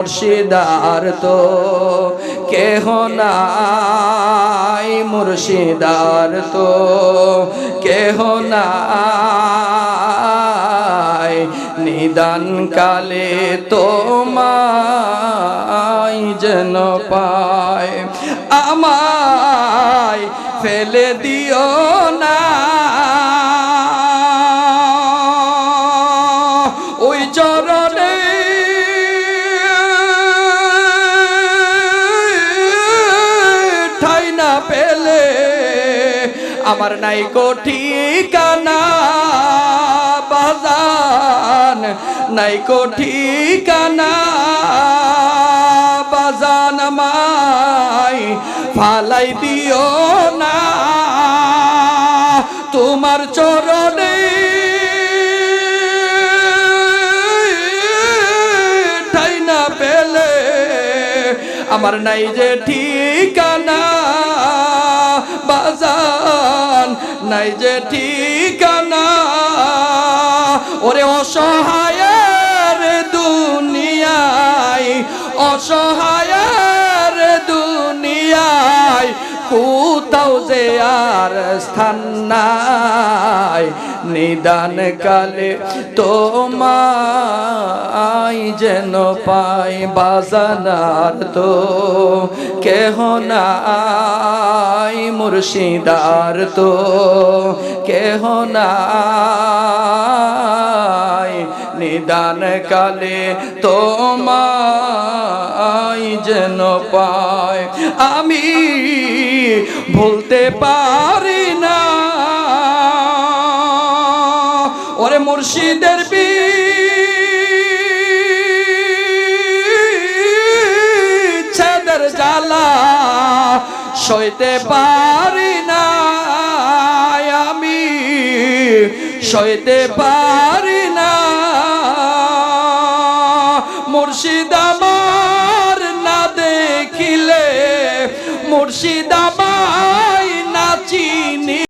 মুর্শিদার তো কেহ নাই মুর্শিদার তো কেহ নাই। নিদান কালে তোমায় যেন পায়, আমায় ফেলে দিও আমার নাই কোঠি কানা বাজান। নাই কোঠি কানা বাজান মাই ফালাই দিও না। তোমার চরণে ঠাই না পেলে আমার নাই যে ঠিকানা, বাজান নাই যে ঠিকানা। ওরে অসহায়ের দুনিয়ায় অসহায়ের কোথাও যে আর স্থান নাই। নিদান কালে তোমায় যেন পাই বাজানার তো। কেহ নাই মুর্শিদার তো। কেহ নাই নিদান কালে তোমায় যেন পায়। আমি ভুলতে পারি না। ওরে মুর্শিদের বিচ্ছেদের জ্বালা সইতে পারি না। আমি সইতে পারি না। মুর্শিদ আমার না দেখিলে মুর্শিদ